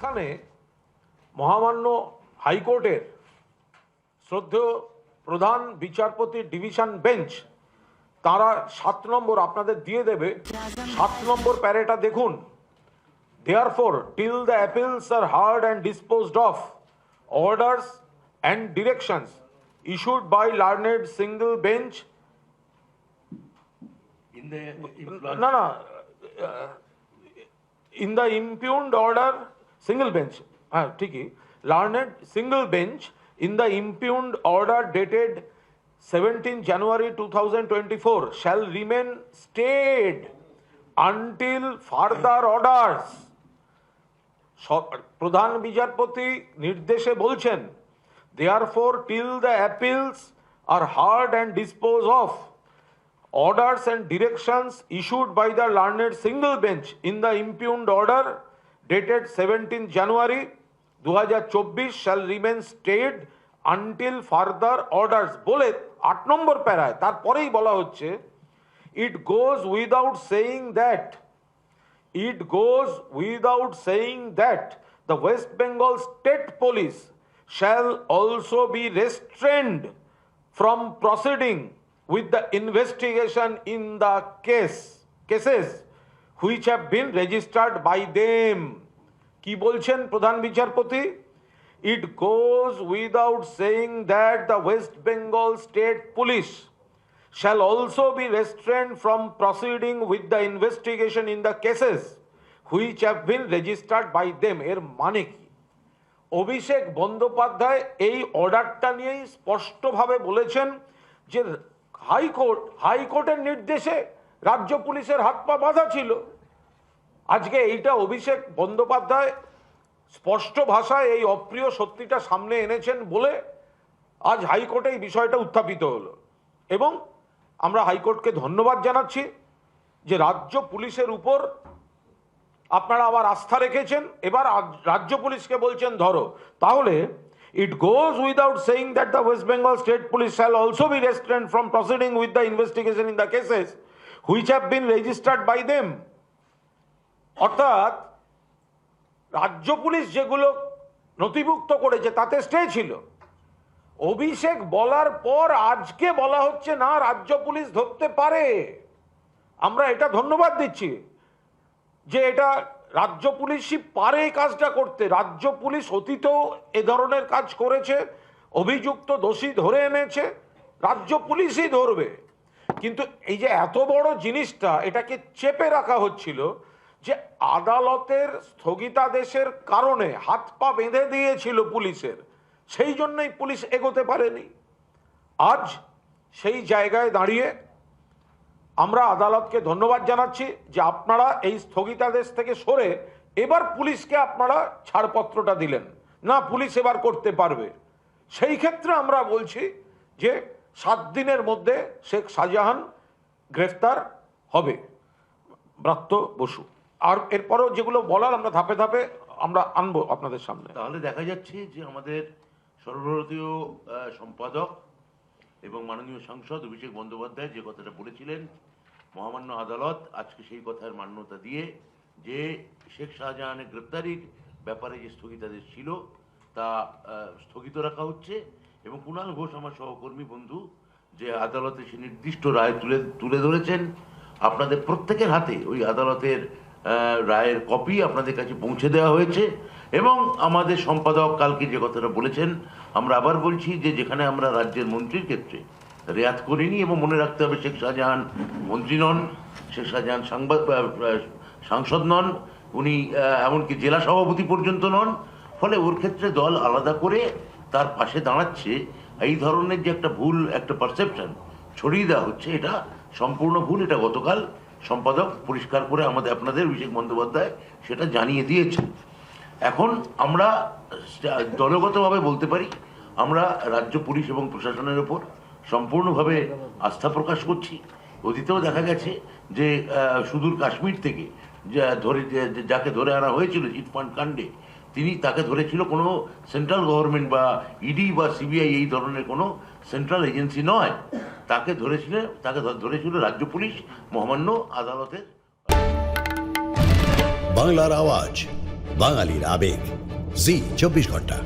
সেখানে মহামান্য হাইকোর্টের শ্রদ্ধেয় প্রধান বিচারপতি ডিভিশন বেঞ্চ তারা সাত নম্বর আপনাদের দিয়ে দেবে। সাত নম্বর প্যারেটা দেখুন। Therefore till the appeals are heard and disposed of orders and directions issued by learned single bench না না in the impugned order single bench হ্যাঁ ঠিকই. Learned single bench in the impugned order dated seventeen January two thousand twenty four shall remain stayed until further orders প্রধান বিচারপতি নির্দেশে বলছেন therefore till the appeals are heard and dispose of orders and directions issued by the learned single bench in the impugned order dated 17 January 2024 shall remain stayed until further orders বলে আট নম্বর প্যারায় তারপরেই বলা হচ্ছে it goes without saying that it goes without saying that the West Bengal State Police shall also be restrained from proceeding with the investigation in the case cases which have been registered by them কি বলছেন প্রধান বিচারপতি? It goes without saying that the West Bengal state police shall also be restrained from proceeding with the investigation in the cases which have been registered by them এর মানে কি? অভিষেক বন্দ্যোপাধ্যায় এই অর্ডারটা নিয়েই স্পষ্টভাবে বলেছেন যে হাইকোর্ট, হাইকোর্টের নির্দেশে রাজ্য পুলিশের হাত পা বাঁধা ছিল। আজকে এইটা অভিষেক বন্দ্যোপাধ্যায় স্পষ্ট ভাষায় এই অপ্রিয় সত্যিটা সামনে এনেছেন বলে আজ হাইকোর্টে এই বিষয়টা উত্থাপিত হলো। এবং আমরা হাইকোর্টকে ধন্যবাদ জানাচ্ছি যে রাজ্য পুলিশের উপর আপনারা আবার আস্থা রেখেছেন। এবার রাজ্য পুলিশকে বলছেন, ধরো। তাহলে it goes without saying that the West Bengal state police shall also be restrained from proceeding with the investigation in the cases which have been registered by them অর্থাৎ রাজ্য পুলিশ যেগুলো নথিভুক্ত করেছে, তাতে স্টে ছিল। অভিষেক বলার পর আজকে বলা হচ্ছে, না, রাজ্য পুলিশ ধরতে পারে। আমরা এটা ধন্যবাদ দিচ্ছি যে এটা রাজ্য পুলিশই পারে এই কাজটা করতে। রাজ্য পুলিশ অতীতেও এ ধরনের কাজ করেছে, অভিযুক্ত দোষী ধরে এনেছে, রাজ্য পুলিশই ধরবে। কিন্তু এই যে এত বড় জিনিসটা, এটাকে চেপে রাখা হচ্ছিল যে আদালতের স্থগিতাদেশের কারণে হাত পা বেঁধে দিয়েছিল পুলিশের, সেই জন্যই পুলিশ এগোতে পারেনি। আজ সেই জায়গায় দাঁড়িয়ে আমরা আদালতকে ধন্যবাদ জানাচ্ছি যে আপনারা এই স্থগিতাদেশ থেকে সরে এবার পুলিশকে আপনারা ছাড়পত্রটা দিলেন। না, পুলিশ এবার করতে পারবে। সেই ক্ষেত্রে আমরা বলছি যে সাত দিনের মধ্যে শেখ শাহজাহান গ্রেফতার হবে। ব্রাত্য বসু। আর এরপরও যেগুলো বলার আমরা ধাপে ধাপে আমরা আনব আপনাদের সামনে। তাহলে দেখা যাচ্ছে যে আমাদের সর্বভারতীয় সম্পাদক এবং মাননীয় সাংসদ অভিষেক বন্দ্যোপাধ্যায় যে কথাটা বলেছিলেন, মহামান্য আদালত আজকে সেই কথার মান্যতা দিয়ে যে শেখ শাহজাহানের গ্রেপ্তারির ব্যাপারে যে স্থগিতাদেশ ছিল তা স্থগিত রাখা হচ্ছে এবং কুণাল ঘোষ আমার সহকর্মী বন্ধু যে আদালতে সে নির্দিষ্ট রায় তুলে তুলে ধরেছেন, আপনাদের প্রত্যেকের হাতে ওই আদালতের রায়ের কপি আপনাদের কাছে পৌঁছে দেওয়া হয়েছে এবং আমাদের সম্পাদক কালকে যে কথাটা বলেছেন, আমরা আবার বলছি যে যেখানে আমরা রাজ্যের মন্ত্রীর ক্ষেত্রে রেয়াত করিনি এবং মনে রাখতে হবে শেখ শাহজাহান মন্ত্রী নন, শেখ শাহজাহান সাংবাদ সাংসদ নন, উনি এমনকি জেলা সভাপতি পর্যন্ত নন, ফলে ওর ক্ষেত্রে দল আলাদা করে তার পাশে দাঁড়াচ্ছে। এই ধরনের যে একটা ভুল, একটা পারসেপশন ছড়িয়ে দেওয়া হচ্ছে, এটা সম্পূর্ণ ভুল, এটা গতকাল সম্পাদক পরিষ্কার করে আমাদের আপনাদের অভিষেক বন্দ্যোপাধ্যায় সেটা জানিয়ে দিয়েছে এখন আমরা দলগতভাবে বলতে পারি, আমরা রাজ্য পুলিশ এবং প্রশাসনের ওপর সম্পূর্ণভাবে আস্থা প্রকাশ করছি। অতীতেও দেখা গেছে যে সুদূর কাশ্মীর থেকে ধরে যাকে ধরে আনা হয়েছিল চিটফান্ড কাণ্ডে, তিনি তাকে ধরেছিল কোনো সেন্ট্রাল গভর্নমেন্ট বা ইডি বা সিবিআই এই ধরনের কোনো সেন্ট্রাল এজেন্সি নয়। তাকে ধরেছিল তাকে ধরেছিল রাজ্য পুলিশ, মহামান্য আদালতের। বাংলার আওয়াজ, বাঙালির আবেগ। জি, চব্বিশ ঘণ্টা।